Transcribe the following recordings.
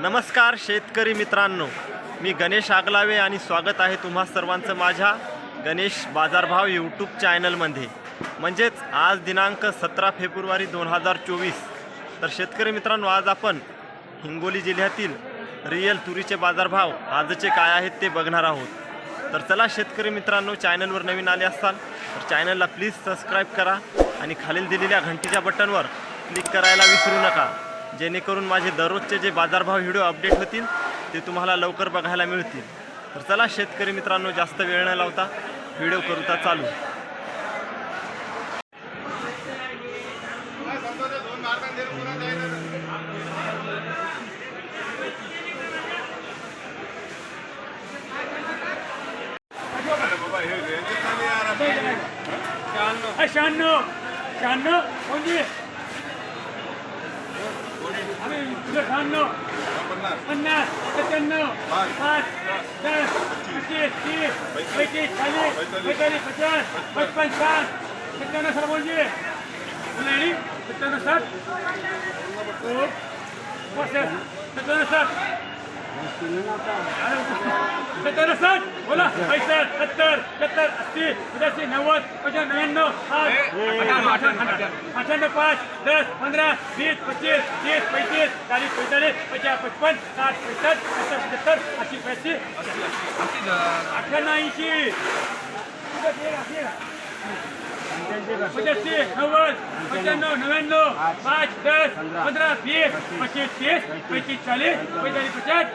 नमस्कार शेतकरी मित्रांनो. मी गणेश आगलावे आणि स्वागत आहे तुम्हा सर्वांचं माझ्या गणेश बाजारभाव यूट्यूब चॅनलमध्ये. म्हणजेच आज दिनांक सतरा फेब्रुवारी दोन हजार चोवीस. तर शेतकरी मित्रांनो आज आपण हिंगोली जिल्ह्यातील रिअल तुरीचे बाजारभाव आजचे काय आहेत ते बघणार आहोत. तर चला शेतकरी मित्रांनो चॅनलवर नवीन आले असाल तर चॅनलला प्लीज सबस्क्राईब करा आणि खालील दिलेल्या घंटीच्या बटनवर क्लिक करायला विसरू नका. जेणेकरून माझे दररोजचे जे बाजारभाव व्हिडिओ अपडेट होतील ते तुम्हाला लवकर बघायला मिळतील. तर चला शेतकरी मित्रांनो जास्त वेळ न लावता व्हिडिओ करूता चालू. शहाण्णव. शहाण्णव. कोणती? शहाण्णव पन्नास. सत्त्याण्णव. पाच. दस. पस्तीस. तीस. पैतीस. चाळीस. बेचाळीस पचास. पचपन. साठ. सत्त्याण्णव साठ कोणती बोला सत्त्याण्णव साठ. हो. सत्त्याण्णव साठ. सत्तर साठ बोला. पैसठ सत्तर सत्तर अस्सी पचासी नव्वद पचास नव्याण्णव साठ. अठ्ठ्याण्णव पाच दस पंधरा वीस पच्चीस तीस पैतीस चाळीस पैंताळीस पचास पचपन साठ पैसष्ट सत्तर पचहत्तर अस्सी पंच्याऐंशी अठ्ठ्याण्णव ऐंशी. पचासी नव्वद पंच्याण्णव नव्याण्णव पाच दस पंधरा वीस पच्चीस तीस पैतीस चाळीस पैंताळीस पचास.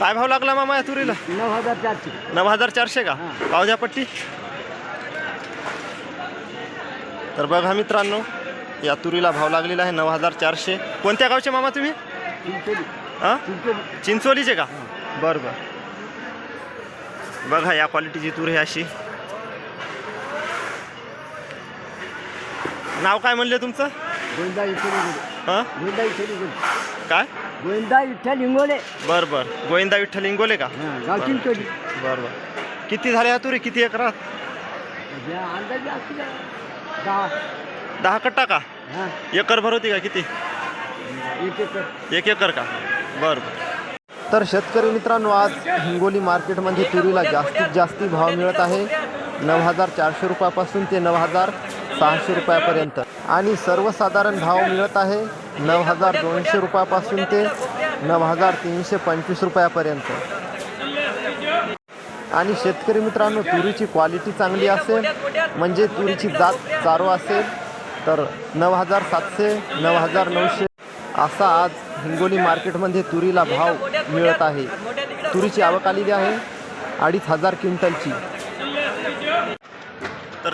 काय भाव लागला मामा या तुरीला? नऊ हजार चारशे. नऊ हजार चारशे का? पाव द्या पट्टी. तर बघा मित्रांनो या तुरीला भाव लागलेला आहे नऊ हजार चारशे. कोणत्या गावचे मामा तुम्ही? चिंचोली. हां? चिंचोली. चिंचोलीचे का? बरं बरं. बघा या क्वालिटीची तूर आहे अशी. नाव काय म्हणले तुमचं? हां? गोविंदा विठ्ठल इंगोले. काय? गोविंदा विठ्ठल इंगोले. बरं बरं. गोविंदा विठ्ठल इंगोले का? हां गाव चिंचोली बरं बरं. किती झाल्या या तुरी? किती एकरात? या अंदाजे असतील दहा. दहा कट्टा का? हां. एकर भर होती का किती? एक एकर. एक एकर का? बरं बरं. तर शेतकरी मित्रांनो आज हिंगोली मार्केटमध्ये तुरीला जास्तीत जास्ती भाव मिळत आहे. नऊ हजार चारशे रुपयापासून ते नऊ हजार सहाशे रुपयापर्यंत. आणि सर्वसाधारण भाव मिळत आहे नऊ हजार दोनशे रुपयापासून ते नऊ हजार तीनशे पंचवीस रुपयापर्यंत. आणि शेतकरी मित्रांनो तुरीची क्वालिटी चांगली असेल म्हणजे तुरीची जात चारो असेल तर नऊ हजार सातशे नऊ हजार नऊशे असा आज हिंगोली मार्केटमध्ये तुरीला भाव मिळत आहे. तुरीची आवक आलेली आहे अडीच हजार क्विंटलची.